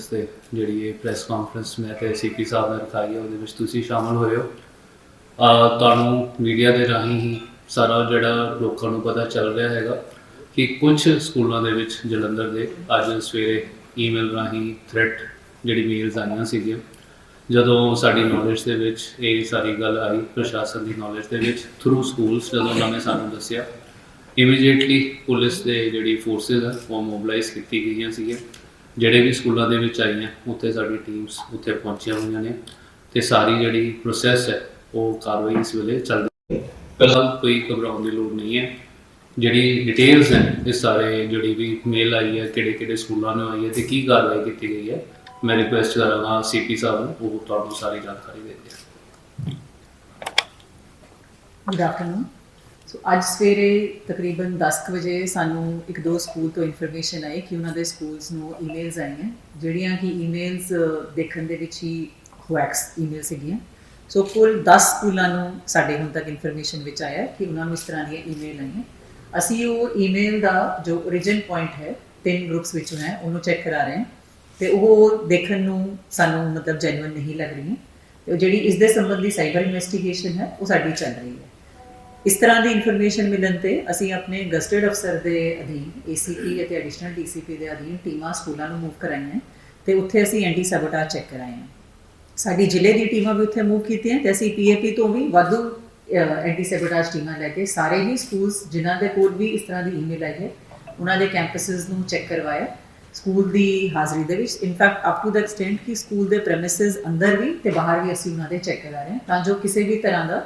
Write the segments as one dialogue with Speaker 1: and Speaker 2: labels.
Speaker 1: Police ਤੇ ਜਿਹੜੀ ਇਹ ਪ੍ਰੈਸ ਕਾਨਫਰੰਸ ਮੈਂ ਤੇ ਸੀਪੀ ਸਾਹਿਬ ਨੇ ਰਖਾਈ ਹੈ ਉਹਦੇ ਵਿੱਚ ਤੁਸੀਂ ਸ਼ਾਮਲ ਹੋਏ ਹੋ। ਤੁਹਾਨੂੰ ਮੀਡੀਆ ਦੇ ਰਾਹੀਂ ਹੀ ਸਾਰਾ ਜਿਹੜਾ ਲੋਕਾਂ ਨੂੰ ਪਤਾ ਚੱਲ ਰਿਹਾ ਹੈਗਾ ਕਿ ਕੁਝ ਸਕੂਲਾਂ ਦੇ ਵਿੱਚ ਜਲੰਧਰ ਦੇ ਅੱਜ ਸਵੇਰੇ ਈਮੇਲ ਰਾਹੀਂ ਥ੍ਰੈਟ ਜਿਹੜੀ ਮੇਲਸ ਆਈਆਂ ਸੀਗੀਆਂ, ਜਦੋਂ ਸਾਡੀ ਨੌਲੇਜ ਦੇ ਵਿੱਚ ਇਹ ਸਾਰੀ ਗੱਲ ਆਈ, ਪ੍ਰਸ਼ਾਸਨ ਦੀ ਨੌਲੇਜ ਦੇ ਵਿੱਚ ਥਰੂ ਸਕੂਲਸ ਜਦੋਂ ਉਹਨਾਂ ਨੇ ਸਾਨੂੰ ਦੱਸਿਆ ਇਮੀਡੀਏਟਲੀ ਪੁਲਿਸ ਦੇ ਜਿਹੜੀ ਫੋਰਸਸ ਆ, ਉਹ ਮੋਬਿਲਾਈਜ਼ ਕੀਤੀ ਗਈਆਂ ਸੀਗੀਆਂ। ਜਿਹੜੇ ਵੀ ਸਕੂਲਾਂ ਦੇ ਵਿੱਚ ਆਈਆਂ, ਉੱਥੇ ਸਾਡੀ ਟੀਮਸ ਉੱਥੇ ਪਹੁੰਚੀਆਂ ਹੋਈਆਂ ਨੇ ਤੇ ਸਾਰੀ ਜਿਹੜੀ ਪ੍ਰੋਸੈਸ ਹੈ, ਉਹ ਕਾਰਵਾਈ ਇਸ ਵੇਲੇ ਚੱਲ ਰਹੀ ਹੈ। ਫਿਲਹਾਲ ਕੋਈ ਘਬਰਾਉਣ ਦੀ ਲੋੜ ਨਹੀਂ ਹੈ। ਜਿਹੜੀ ਡਿਟੇਲਸ ਹੈ, ਇਹ ਸਾਰੇ ਜਿਹੜੀ ਵੀ ਮੇਲ ਆਈ ਹੈ, ਕਿਹੜੇ ਕਿਹੜੇ ਸਕੂਲਾਂ ਨੂੰ ਆਈ ਹੈ ਤੇ ਕੀ ਕਾਰਵਾਈ ਕੀਤੀ ਗਈ ਹੈ, ਮੈਂ ਰਿਕੁਐਸਟ ਕਰਾਂਗਾ ਸੀਪੀ ਸਾਹਿਬ ਨੂੰ, ਉਹ ਤੁਹਾਨੂੰ ਸਾਰੀ ਜਾਣਕਾਰੀ ਦੇ ਦੇਣ।
Speaker 2: ਗੁੱਡ ਆਫਟਰਨੂਨ ਸੋ ਅੱਜ ਸਵੇਰੇ ਤਕਰੀਬਨ 10 ਕੁ ਵਜੇ ਸਾਨੂੰ ਇੱਕ ਦੋ ਸਕੂਲ ਤੋਂ ਇਨਫੋਰਮੇਸ਼ਨ ਆਈ ਕਿ ਉਹਨਾਂ ਦੇ ਸਕੂਲਸ ਨੂੰ ਈਮੇਲਸ ਆਈਆਂ, ਜਿਹੜੀਆਂ ਕਿ ਈਮੇਲਸ ਦੇਖਣ ਦੇ ਵਿੱਚ ਹੀ ਹੋਐਕਸ ਈਮੇਲ ਸੀਗੀਆਂ। ਸੋ ਕੁੱਲ 10 ਸਕੂਲਾਂ ਨੂੰ ਸਾਡੇ ਹੁਣ ਤੱਕ ਇਨਫੋਰਮੇਸ਼ਨ ਵਿੱਚ ਆਇਆ ਕਿ ਉਹਨਾਂ ਨੂੰ ਇਸ ਤਰ੍ਹਾਂ ਦੀਆਂ ਈਮੇਲ ਆਈਆਂ। ਅਸੀਂ ਉਹ ਈਮੇਲ ਦਾ ਜੋ origin ਪੁਆਇੰਟ ਹੈ, ਤਿੰਨ ਗਰੁੱਪਸ ਵਿੱਚੋਂ ਹੈ, ਉਹਨੂੰ ਚੈੱਕ ਕਰਾ ਰਹੇ ਹਾਂ। ਤੇ ਉਹ ਦੇਖਣ ਨੂੰ ਸਾਨੂੰ ਮਤਲਬ ਜੈਨੂਇਨ ਨਹੀਂ ਲੱਗ ਰਹੀ ਤੇ ਜਿਹੜੀ ਇਸ ਦੇ ਸੰਬੰਧੀ ਸਾਈਬਰ ਇਨਵੈਸਟੀਗੇਸ਼ਨ ਹੈ, ਉਹ ਸਾਡੀ ਚੱਲ ਰਹੀ ਹੈ। ਇਸ ਤਰ੍ਹਾਂ ਦੀ ਇਨਫੋਰਮੇਸ਼ਨ ਮਿਲਣ ਤੇ ਅਸੀਂ ਆਪਣੇ ਗਸਟਡ ਅਫਸਰ ਦੇ ਅਧੀਨ ਏਸੀਪੀ ਅਤੇ ਐਡੀਸ਼ਨਲ ਡੀਸੀਪੀ ਦੇ ਅਧੀਨ ਟੀਮਾਂ ਸਕੂਲਾਂ ਨੂੰ ਮੂਵ ਕਰਾਈਆਂ ਤੇ ਉੱਥੇ ਅਸੀਂ ਐਂਟੀ ਸੈਬੋਟੇਜ ਚੈੱਕ ਕਰਾਏ ਸਾਡੀ ਜ਼ਿਲ੍ਹੇ ਦੀ ਟੀਮਾਂ ਵੀ ਉੱਥੇ ਮੂਵ ਕੀਤੀਆਂ ਤੇ ਅਸੀਂ ਪੀਏਪੀ ਤੋਂ ਵੀ ਵਾਧੂ ਐਂਟੀ ਸੈਬੋਟੇਜ ਟੀਮਾਂ ਲੈ ਕੇ ਸਾਰੇ ਹੀ ਸਕੂਲਸ ਜਿਨ੍ਹਾਂ ਦੇ ਕੋਲ ਵੀ ਇਸ ਤਰ੍ਹਾਂ ਦੀ ਈਮੇਲ ਆਈ ਹੈ, ਉਹਨਾਂ ਦੇ ਕੈਂਪਸਸ ਨੂੰ ਚੈੱਕ ਕਰਵਾਇਆ। ਸਕੂਲ ਦੀ ਹਾਜ਼ਰੀ ਦੇ ਵਿੱਚ in fact up to the extent ਕਿ ਸਕੂਲ ਦੇ ਪ੍ਰੈਮਿਸਿਸ ਅੰਦਰ ਵੀ ਤੇ ਬਾਹਰ ਵੀ ਅਸੀਂ ਉਹਨਾਂ ਦੇ ਚੈੱਕ ਕਰਾ ਰਹੇ ਹਾਂ ਤਾਂ ਜੋ ਕਿਸੇ ਵੀ ਤਰ੍ਹਾਂ ਦਾ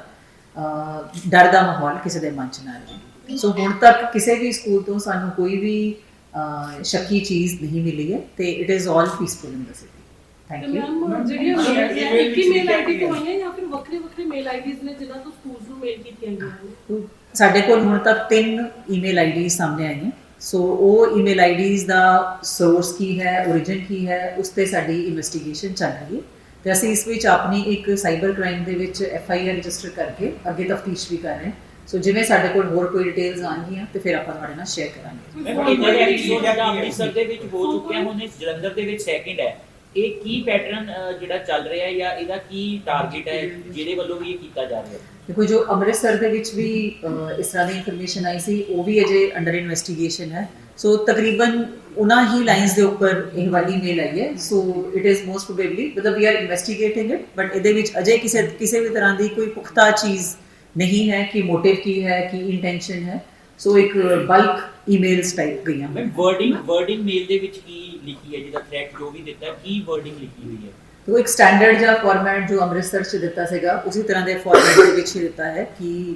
Speaker 2: ਡਰ ਦਾ ਮਾਹੌਲ ਕਿਸੇ ਦੇ ਮਨ 'ਚ ਨਾ ਰਹੇ। ਸੋ ਹੁਣ ਤੱਕ ਕਿਸੇ ਵੀ ਸਕੂਲ ਤੋਂ ਸਾਨੂੰ ਕੋਈ ਵੀ ਅਹ, ਸ਼ੱਕੀ ਚੀਜ਼ ਨਹੀਂ ਮਿਲੀ ਹੈ ਤੇ it is all peaceful in the city
Speaker 3: thank
Speaker 2: you
Speaker 3: ma'am ਜਿਹੜੀਆਂ ਮੇਲ ਹੈ ਇੱਕ ਹੀ ਮੇਲ ਆਈਡੀ ਤੋਂ ਹੋਈਆਂ ਜਾਂ ਫਿਰ ਵੱਖਰੇ ਵੱਖਰੇ ਮੇਲ ਆਈਡੀਜ਼ ਨੇ ਜਿਨ੍ਹਾਂ ਤੋਂ ਸਕੂਲਸ ਨੂੰ ਮੇਲ ਕੀਤੀਆਂ ਗਈਆਂ ਨੇ?
Speaker 2: ਸਾਡੇ ਕੋਲ ਹੁਣ ਤੱਕ ਤਿੰਨ ਈਮੇਲ ਆਈਡੀ ਸਾਹਮਣੇ ਆਈਆਂ। ਸੋ ਉਹ ਈਮੇਲ ਆਈਡੀਜ਼ ਦਾ ਸੋਰਸ ਕੀ ਹੈ origin ਕੀ ਹੈ ਉਸ ਤੇ ਸਾਡੀ ਇਨਵੈਸਟੀਗੇਸ਼ਨ ਚੱਲ ਰਹੀ ਹੈ। ਤੇ ਅਸੀਂ ਇਸ ਵਿੱਚ ਆਪਣੀ ਇੱਕ ਸਾਈਬਰ ਕ੍ਰਾਈਮ ਦੇ ਵਿੱਚ ਐਫ ਆਈ ਆਰ ਰਜਿਸਟਰ ਕਰਕੇ ਅੱਗੇ ਤਫਤੀਸ਼ ਵੀ ਕਰ ਰਹੇ ਹਾਂ। ਸੋ ਜਿਵੇਂ ਸਾਡੇ ਕੋਲ ਹੋਰ ਕੋਈ ਡਿਟੇਲਸ ਆਉਣਗੀਆਂ ਤੇ ਫਿਰ ਆਪਾਂ ਤੁਹਾਡੇ ਨਾਲ ਸ਼ੇਅਰ ਕਰਾਂਗੇ।
Speaker 4: ਮੈਂ ਇਦਾਂ ਦੇ ਐਪੀਸੋਡ ਜਿਹੜਾ ਅੰਮ੍ਰਿਤਸਰ ਦੇ ਵਿੱਚ ਹੋ ਚੁੱਕਿਆ ਹੁਣ ਇਹ ਜਲੰਧਰ ਦੇ ਵਿੱਚ ਸੈਕਿੰਡ ਹੈ। ਇਹ ਕੀ ਪੈਟਰਨ ਜਿਹੜਾ ਚੱਲ ਰਿਹਾ ਹੈ ਜਾਂ ਇਹਦਾ ਕੀ ਟਾਰਗੇਟ ਹੈ। ਜਿਹਦੇ ਵੱਲੋਂ ਵੀ ਇਹ ਕੀਤਾ ਜਾ ਰਿਹਾ ਹੈ?
Speaker 2: ਦੇਖੋ ਜੋ ਅੰਮ੍ਰਿਤਸਰ ਦੇ ਵਿੱਚ ਵੀ ਅਹ, ਇਸ ਤਰ੍ਹਾਂ ਦੀ ਇਨਫੋਰਮੇਸ਼ਨ ਆਈ ਸੀ ਉਹ ਵੀ ਅਜੇ ਅੰਡਰ ਇਨਵੈਸਟੀਗੇਸ਼ਨ ਹੈ। ਸੋ ਤਕਰੀਬਨ ਉਹਨਾਂ ਹੀ ਲਾਈਨਸ ਦੇ ਉੱਪਰ ਇਹ ਵਾਲੀ ਮੇਲ ਆਈ ਹੈ। So it is most probably ਮਤਲਬ we are investigating it but ਇਹਦੇ ਵਿੱਚ ਅਜੇ ਕਿਸੇ ਕਿਸੇ ਵੀ ਤਰ੍ਹਾਂ ਦੀ ਕੋਈ ਪੁਖਤਾ ਚੀਜ਼ ਨਹੀਂ ਹੈ ਕਿ ਮੋਟਿਵ ਕੀ ਹੈ ਕੀ ਇੰਟੈਂਸ਼ਨ ਹੈ। ਸੋ ਇੱਕ ਬਲਕ ਈਮੇਲਸ ਟਾਈਪ ਗਈਆਂ।
Speaker 4: ਮੈਂ ਵਰਡਿੰਗ ਵਰਡਿੰਗ ਮੇਲ ਦੇ ਵਿੱਚ ਕੀ ਲਿਖੀ ਹੈ? ਜਿਹਦਾ ਥ੍ਰੈਟ ਜੋ ਵੀ ਦਿੱਤਾ ਹੈ, ਕੀ ਵਰਡਿੰਗ ਲਿਖੀ ਹੋਈ ਹੈ?
Speaker 2: ਤੋ ਇੱਕ ਸਟੈਂਡਰਡ ਜਿਹਾ ਫਾਰਮੈਟ ਜੋ ਅੰਮ੍ਰਿਤਸਰ 'ਚ ਦਿੱਤਾ ਸੀਗਾ ਉਸੇ ਤਰ੍ਹਾਂ ਦੇ ਫਾਰਮੈਟ ਦੇ ਵਿੱਚ ਹੀ ਦਿੱਤਾ ਹੈ ਕਿ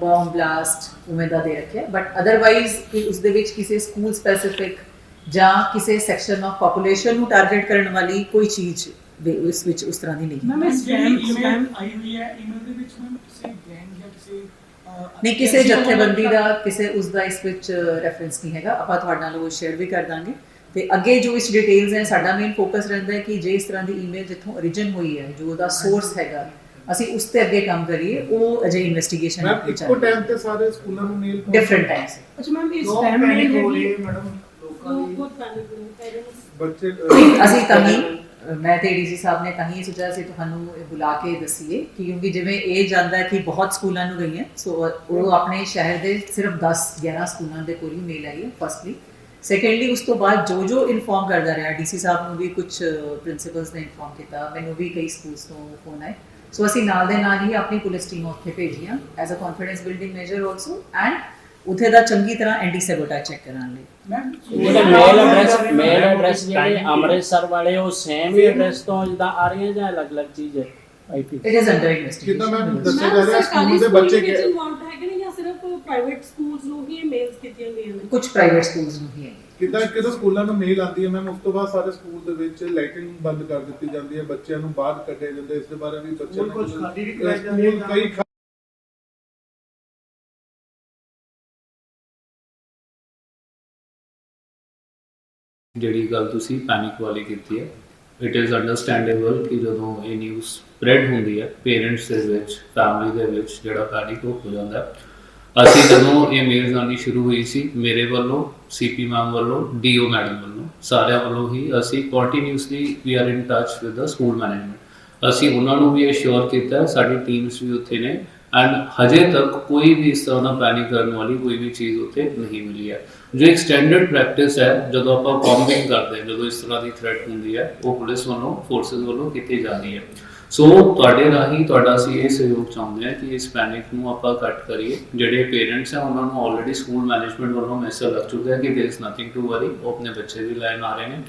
Speaker 2: ਬੌਮ ਬਲਾਸਟ ਉਵੇਂ ਦਾ ਦੇ ਰੱਖਿਆ ਬਟ ਅਦਰਵਾਈਜ਼ ਕਿ ਉਸ ਦੇ ਵਿੱਚ ਕਿਸੇ ਸਕੂਲ ਸਪੈਸੀਫਿਕ ਜਾਂ ਕਿਸੇ ਸੈਕਸ਼ਨ ਆਫ ਪੋਪੂਲੇਸ਼ਨ ਨੂੰ ਟਾਰਗੇਟ ਕਰਨ ਵਾਲੀ ਕੋਈ ਚੀਜ਼ ਦੇ ਇਸ ਵਿੱਚ ਉਸ ਤਰ੍ਹਾਂ ਦੀ ਨਹੀਂ ਹੈ।
Speaker 5: ਮੈਮ ਇਹ ਸਪੈਮ ਈਮੇਲ ਆਈ ਹੋਈ ਹੈ ਈਮੇਲ ਦੇ ਵਿੱਚ ਮੈਮ ਕਿਸੇ ਗੈਂਗ ਜਾਂ ਕਿਸੇ
Speaker 2: ਨਹੀਂ ਕਿਸੇ ਜਥੇਬੰਦੀ ਦਾ ਕਿਸੇ ਉਸ ਦਾ ਇਸ ਵਿੱਚ ਰੈਫਰੈਂਸ ਨਹੀਂ ਹੈਗਾ ਆਪਾਂ ਤੁਹਾਡੇ ਨਾਲ ਉਹ ਸ਼ੇਅਰ ਵੀ ਕਰ ਦਾਂਗੇ ਤੇ ਅੱਗੇ ਜੋ ਇਸ ਡਿਟੇਲਸ ਹੈ ਸਾਡਾ ਮੇਨ ਫੋਕਸ ਰਹਿੰਦਾ ਹੈ ਕਿ ਜੇ ਇਸ ਤਰ੍ਹਾਂ ਦੀ ਈਮੇਲ ਜਿੱਥੋਂ origin ਹੋਈ ਹੈ ਜੋ ਉਹਦਾ ਸੋਰਸ ਹੈਗਾ ਅਸੀਂ ਉਸ ਤੇ ਅੱਗੇ ਕੰਮ ਕਰੀਏ ਉਹ ਅਜੇ ਇਨਵੈਸਟੀਗੇਸ਼ਨ
Speaker 6: ਮੈਮ
Speaker 2: ਆਪਣੀ
Speaker 6: ਇੱਕੋ ਟਾਈਮ ਤੇ ਸਾਰੇ ਸਕੂਲਾਂ ਨੂੰ ਮੇਲ
Speaker 2: ਡਿਫਰੈਂਟ ਟਾਈਮਸ
Speaker 3: ਅੱਛਾ ਮੈਮ ਇਹ
Speaker 6: ਲੋਕ
Speaker 3: ਸਪੈਮ ਮੇਲ
Speaker 6: ਹੋ
Speaker 3: ਜਿਹੜੀ
Speaker 6: ਹੈ ਮੈਡਮ ਲੋਕਾਂ ਦੀ।
Speaker 3: ਬਹੁਤ ਪੈਨਿਕ
Speaker 6: ਬੱਚੇ
Speaker 2: ਅਸੀਂ ਤਾਂ ਹੀ ਮੈਂ ਤੇ ਡੀਸੀ ਸਾਹਿਬ ਨੇ ਤਾਂ ਹੀ ਸੋਚਿਆ ਸੀ ਤੁਹਾਨੂੰ ਇਹ ਬੁਲਾ ਕੇ ਦਸੀਏ ਕਿ ਕਿਉਂਕਿ ਜਿਵੇਂ ਇਹ ਜਾਂਦਾ ਹੈ ਕਿ ਬਹੁਤ ਸਕੂਲਾਂ ਨੂੰ ਗਈਆਂ ਸੋ ਉਹ ਆਪਣੇ ਸ਼ਹਿਰ ਦੇ ਸਿਰਫ 10 11 ਸਕੂਲਾਂ ਦੇ ਕੋਲ ਹੀ ਮੇਲ ਆਈ ਹੈ ਫਸਟਲੀ ਸੈਕੰਡਲੀ ਉਸ ਤੋਂ ਬਾਅਦ ਜੋ ਜੋ ਇਨਫੋਰਮ ਕਰਦਾ ਰਿਹਾ ਡੀਸੀ ਸਾਹਿਬ ਨੂੰ ਵੀ ਕੁਝ ਪ੍ਰਿੰਸੀਪਲਸ ਨੇ ਇਨਫੋਰਮ ਕੀਤਾ ਮੈਨੂੰ ਵੀ ਕਈ ਸਕੂਲਸ ਤੋਂ ਫੋਨ ਆਏ। ਸੋ ਅਸੀਂ ਨਾਲ ਦੇ ਨਾਲ ਹੀ ਆਪਣੀ ਪੁਲਿਸ ਟੀਮ ਉੱਥੇ ਭੇਜੀਆਂ as a confidence building measure also and ਉਥੇ ਦਾ ਚੰਗੀ ਤਰ੍ਹਾਂ ਐਂਟੀ ਸੈਬੋਟੇਜ ਚੈੱਕ ਕਰਨ ਲਈ
Speaker 7: ma'am mail address mail address ਜਿਹੜੇ ਅੰਮ੍ਰਿਤਸਰ ਵਾਲੇ ਉਹ ਸੇਮ ਹੀ ਐਡਰੈਸ ਤੋਂ ਜਿੱਦਾਂ ਆ ਰਹੀਆਂ ਜਾਂ ਅਲੱਗ-ਅਲੱਗ ਚੀਜ਼ ਹੈ?
Speaker 2: IP it is
Speaker 6: under
Speaker 2: investigation
Speaker 6: ma'am ਦੱਸਿਆ ਜਾ ਰਿਹਾ ਸਕੂਲ ਦੇ ਬੱਚੇ ਕਿ
Speaker 3: ਪ੍ਰਾਈਵੇਟ ਸਕੂਲਸ ਨੂੰ ਹੀ ਮੇਲਸ ਕੀਤੀਆਂ ਗਈਆਂ ਨੇ
Speaker 2: ਕੁਝ ਪ੍ਰਾਈਵੇਟ ਸਕੂਲਸ ਨੂੰ ਹੀ ਹੈ
Speaker 6: ਕਿੱਦਾਂ ਕਿਦੋਂ ਸਕੂਲਾਂ ਨੂੰ ਮੇਲ ਆਉਂਦੀ ਹੈ ਮੈਮ ਉਸ ਤੋਂ ਬਾਅਦ ਸਾਰੇ ਸਕੂਲ ਦੇ ਵਿੱਚ ਲਾਈਟਿੰਗ ਬੰਦ ਕਰ ਦਿੱਤੀ ਜਾਂਦੀ ਹੈ ਬੱਚਿਆਂ ਨੂੰ ਬਾਹਰ ਕੱਢਿਆ ਜਾਂਦਾ ਹੈ। ਇਸ ਦੇ ਬਾਰੇ ਵੀ ਬੱਚਿਆਂ
Speaker 5: ਸਕੂਲ ਕੁਛ ਖਾਲੀ ਵੀ ਕਰਾਏ ਜਾਂਦੇ ਆ।
Speaker 6: ਕਈ
Speaker 1: ਜਿਹੜੀ ਗੱਲ ਤੁਸੀਂ ਪੈਨਿਕ ਵਾਲੀ ਕੀਤੀ ਹੈ ਇਟ ਇਜ਼ ਅੰਡਰਸਟੈਂਡੇਬਲ ਕਿ ਜਦੋਂ ਇਹ ਨਿਊਜ਼ ਸਪਰੈਡ ਹੁੰਦੀ ਹੈ ਪੇਰੈਂਟਸ ਦੇ ਵਿੱਚ ਫੈਮਿਲੀ ਦੇ ਵਿੱਚ ਜਿਹੜਾ ਪੈਨਿਕ ਹੋ ਜਾਂਦਾ ਹੈ। ਅਸੀਂ ਜਦੋਂ ਇਹ ਮੇਲਸ ਆਉਣੀ ਸ਼ੁਰੂ ਹੋਈ ਸੀ, ਮੇਰੇ ਵੱਲੋਂ ਸੀਪੀ ਮੈਮ ਵੱਲੋਂ ਡੀਓ ਮੈਡਮ ਵੱਲੋਂ, ਸਾਰਿਆਂ ਵੱਲੋਂ ਹੀ ਅਸੀਂ continuously we are in touch with the school management ਅਸੀਂ ਉਹਨਾਂ ਨੂੰ ਵੀ ਅਸ਼ੋਰ ਕੀਤਾ, ਸਾਡੀ ਟੀਮਸ ਵੀ ਉੱਥੇ ਨੇ ਐਂਡ ਹਜੇ ਤੱਕ ਕੋਈ ਵੀ ਇਸ ਤਰ੍ਹਾਂ ਦਾ ਪੈਨਿਕ ਕਰਨ ਵਾਲੀ ਕੋਈ ਵੀ ਚੀਜ਼ ਉੱਥੇ ਨਹੀਂ ਮਿਲੀ ਹੈ। ਜੋ ਇੱਕ ਸਟੈਂਡਰਡ ਪ੍ਰੈਕਟਿਸ ਹੈ, ਜਦੋਂ ਆਪਾਂ ਕੌਮਬਿੰਗ ਕਰਦੇ ਹਾਂ, ਜਦੋਂ ਇਸ ਤਰ੍ਹਾਂ ਦੀ ਥ੍ਰੈਟ ਹੁੰਦੀ ਹੈ, ਉਹ ਪੁਲਿਸ ਵੱਲੋਂ ਫੋਰਸਸ ਵੱਲੋਂ ਕੀਤੀ ਜਾਂਦੀ ਹੈ। ਸੋ ਤੁਹਾਡੇ ਰਾਹੀਂ ਤੁਹਾਡਾ ਅਸੀਂ ਇਹ ਸਹਿਯੋਗ ਚਾਹੁੰਦੇ ਹਾਂ ਕਿ ਇਸ ਪੈਨਿਕ ਨੂੰ ਆਪਾਂ ਘੱਟ ਕਰੀਏ ਜਿਹੜੇ ਪੇਰੈਂਟਸ ਹੈ ਉਹਨਾਂ ਨੂੰ ਆਲਰੇਡੀ ਸਕੂਲ ਮੈਨੇਜਮੈਂਟ ਵੱਲੋਂ ਮੈਸੇਜ ਲੱਗ ਚੁੱਕਾ ਹੈ ਕਿ there is nothing to worry ਉਹ ਆਪਣੇ ਬੱਚੇ ਵੀ ਲੈਣ ਆ ਰਹੇ ਨੇ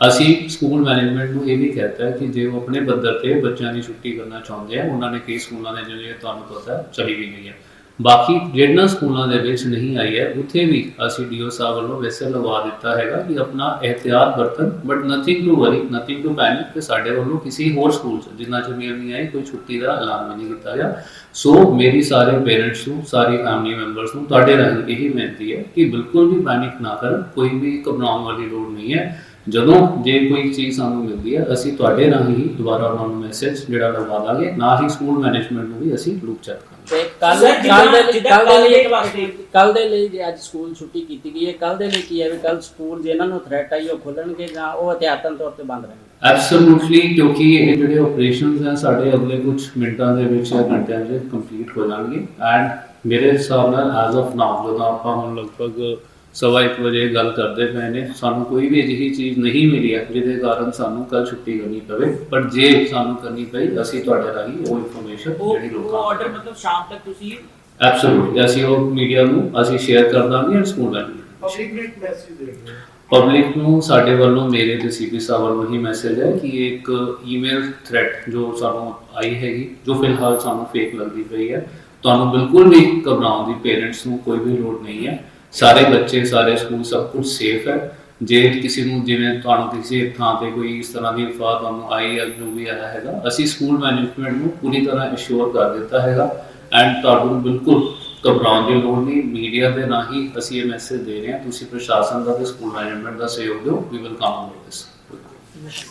Speaker 1: ਅਸੀਂ ਸਕੂਲ ਮੈਨੇਜਮੈਂਟ ਨੂੰ ਇਹ ਵੀ ਕਹਤਾ ਹੈ ਕਿ ਜੇ ਉਹ ਆਪਣੇ ਪੱਧਰ ਤੇ ਬੱਚਿਆਂ ਦੀ ਛੁੱਟੀ ਕਰਨਾ ਚਾਹੁੰਦੇ ਆ ਉਹਨਾਂ ਨੇ ਕਈ ਸਕੂਲਾਂ ਦੇ ਜਿਹੜੇ ਤੁਹਾਨੂੰ ਪਤਾ ਹੈ, ਚਲੀ ਵੀ ਗਈ ਹੈ ਬਾਕੀ ਜਿਹੜੀਆਂ ਸਕੂਲਾਂ ਦੇ ਵਿੱਚ ਨਹੀਂ ਆਈ ਹੈ, ਉੱਥੇ ਵੀ ਅਸੀਂ ਡੀਓ ਸਾਹਿਬ ਵੱਲੋਂ ਵੈਸੇ ਲਗਵਾ ਦਿੱਤਾ ਹੈਗਾ ਕਿ ਆਪਣਾ ਇhtiyat ਵਰਤਨ but nothing to worry nothing to panic ਕਿ ਸਾਡੇ ਵੱਲੋਂ ਕਿਸੇ ਹੋਰ ਸਕੂਲ 'ਚ, ਜਿੰਨਾ ਚਿਰ ਮੇਲ ਨਹੀਂ ਆਈ, ਕੋਈ ਛੁੱਟੀ ਦਾ ਐਲਾਨ ਵੀ ਨਹੀਂ ਕੀਤਾ ਗਿਆ। ਸੋ ਮੇਰੀ ਸਾਰੇ ਪੇਰੈਂਟਸ ਨੂੰ, ਸਾਰੀ ਫੈਮਿਲੀ ਮੈਂਬਰਸ ਨੂੰ, ਤੁਹਾਡੇ ਰਾਹੀਂ ਇਹੀ ਬੇਨਤੀ ਹੈ ਕਿ ਬਿਲਕੁਲ ਵੀ ਪੈਨਿਕ ਨਾ ਕਰਨ, ਕੋਈ ਵੀ ਘਬਰਾਉਣ ਵਾਲੀ ਲੋੜ ਨਹੀਂ ਹੈ। ਜਦੋਂ ਜੇ ਕੋਈ ਚੀਜ਼ ਸਾਨੂੰ ਮਿਲਦੀ ਹੈ, ਅਸੀਂ ਤੁਹਾਡੇ ਰਾਹੀਂ ਹੀ ਦੁਬਾਰਾ ਉਹਨਾਂ ਨੂੰ ਮੈਸੇਜ ਜਿਹੜਾ ਲਗਵਾ ਦਾਂਗੇ, ਨਾਲ ਹੀ ਸਕੂਲ ਮੈਨੇਜਮੈਂਟ ਨੂੰ ਵੀ ਅਸੀਂ ਗਰੁੱਪ ਚੈੱਕ ਕਰਾਂਗੇ।
Speaker 7: ਤੇ ਕੱਲ
Speaker 4: Sir, ਜਿੱਦਾਂ-
Speaker 7: ਕੱਲ ਦੇ ਲਈ
Speaker 4: ਜਿੱਦਾਂ
Speaker 7: ਕੱਲ ਦੇ
Speaker 4: ਕੱਲ੍ਹ
Speaker 7: ਲਈ
Speaker 4: ਦੇ ਵਾਸਤੇ-
Speaker 7: ਕੱਲ ਦੇ ਲਈ ਜੇ ਅੱਜ ਸਕੂਲ ਛੁੱਟੀ ਕੀਤੀ ਗਈ ਹੈ ਕੱਲ ਦੇ ਲਈ ਕੀ ਹੈ ਵੀ ਕੱਲ ਸਕੂਲ ਜਿਹਨਾਂ ਨੂੰ ਥ੍ਰੈਟ ਆਈ ਉਹ ਖੁੱਲਣਗੇ ਜਾਂ ਉਹ ਅਧਿਆਤਨ ਤੌਰ ਤੇ ਬੰਦ ਰਹਿਣਗੇ?
Speaker 1: ਐਬਸੋਲੂਟਲੀ ਕਿਉਂਕਿ ਇਹ ਜਿਹੜੇ ਆਪਰੇਸ਼ਨਸ ਹੈ ਸਾਡੇ ਅਗਲੇ ਕੁਝ ਮਿੰਟਾਂ ਦੇ ਵਿੱਚ ਜਾਂ ਘੰਟਿਆਂ ਦੇ ਵਿੱਚ ਕੰਪਲੀਟ ਹੋ ਜਾਣਗੇ। ਐਂਡ ਮੇਰੇ ਹਿਸਾਬ ਨਾਲ ਐਜ਼ ਆਫ ਨਾਓ ਜਦੋਂ ਆਪਾਂ ਹੁਣ ਲਗਭਗ ਸਵਾ ਇੱਕ ਵਜੇ ਗੱਲ ਕਰਦੇ ਪਏ ਨੇ ਸਾਨੂੰ ਕੋਈ ਵੀ ਅਜਿਹੀ ਚੀਜ਼ ਨਹੀਂ ਮਿਲੀ ਹੈ ਜਿਹਦੇ ਕਾਰਨ ਸਾਨੂੰ ਕੱਲ ਛੁੱਟੀ ਕਰਨੀ ਪਵੇ ਪਰ ਜੇ ਸਾਨੂੰ ਕਰਨੀ ਪਈ ਅਸੀਂ ਤੁਹਾਡੇ ਰਾਹੀਂ ਉਹ ਇਨਫੋਰਮੇਸ਼ਨ
Speaker 4: ਉਹ
Speaker 1: ਜਿਹੜੀ
Speaker 4: ਉਹ
Speaker 1: ਲੋਕਾਂ
Speaker 4: ਆਰਡਰ ਮਤਲਬ ਸ਼ਾਮ ਤੱਕ ਤੁਸੀਂ
Speaker 1: ਐਬਸੋਲੂਟਲੀ ਅਸੀਂ ਉਹ ਮੀਡੀਆ ਨੂੰ ਅਸੀਂ ਸ਼ੇਅਰ ਕਰ ਦਾਂਗੇ ਐਂਡ ਸਕੂਲ
Speaker 6: ਪਬਲਿਕ ਨੂੰ ਇੱਕ ਮੈਸੇਜ ਦੇ ਰਹੇ
Speaker 1: ਪਬਲਿਕ ਨੂੰ ਸਾਡੇ ਵੱਲੋਂ ਮੇਰੇ ਤੇ ਸੀਪੀ ਸਾਹਿਬ ਵੱਲੋਂ ਹੀ ਮੈਸੇਜ ਹੈ ਕਿ ਇੱਕ ਈਮੇਲ ਥ੍ਰੈਟ ਜੋ ਸਾਨੂੰ ਆਈ ਹੈਗੀ ਜੋ ਫਿਲਹਾਲ ਸਾਨੂੰ ਫੇਕ ਲੱਗਦੀ ਪਈ ਹੈ ਤੁਹਾਨੂੰ ਬਿਲਕੁਲ ਵੀ ਘਬਰਾਉਣ ਦੀ ਪੇਰੈਂਟਸ ਨੂੰ ਕੋਈ ਵੀ ਲੋੜ ਨਹੀਂ ਹੈ। ਸਾਰੇ ਬੱਚੇ ਸਾਰੇ ਸਕੂਲ ਸਭ ਕੁਝ ਸੇਫ ਹੈ। ਜੇ ਕਿਸੇ ਨੂੰ ਜਿਵੇਂ ਤੁਹਾਨੂੰ ਕਿਸੇ ਥਾਂ ਤੇ ਕੋਈ ਇਸ ਤਰ੍ਹਾਂ ਦੀ ਅਫਵਾਹ ਤੁਹਾਨੂੰ ਆਈ ਜਾਂ ਜੋ ਵੀ ਆਇਆ ਹੈਗਾ ਅਸੀਂ ਸਕੂਲ ਮੈਨੇਜਮੈਂਟ ਨੂੰ ਪੂਰੀ ਤਰ੍ਹਾਂ ਅਸ਼ੋਰ ਕਰ ਦਿੱਤਾ ਹੈਗਾ। ਐਂਡ ਤੁਹਾਨੂੰ ਬਿਲਕੁਲ ਘਬਰਾਉਣ ਦੀ ਲੋੜ ਨਹੀਂ ਮੀਡੀਆ ਦੇ ਰਾਹੀਂ ਅਸੀਂ ਇਹ ਮੈਸੇਜ ਦੇ ਰਹੇ ਹਾਂ। ਤੁਸੀਂ ਪ੍ਰਸ਼ਾਸਨ ਦਾ ਤੇ ਸਕੂਲ ਮੈਨੇਜਮੈਂਟ ਦਾ ਸਹਿਯੋਗ ਦਿਓ। We will come on this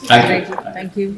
Speaker 1: thank you
Speaker 2: thank you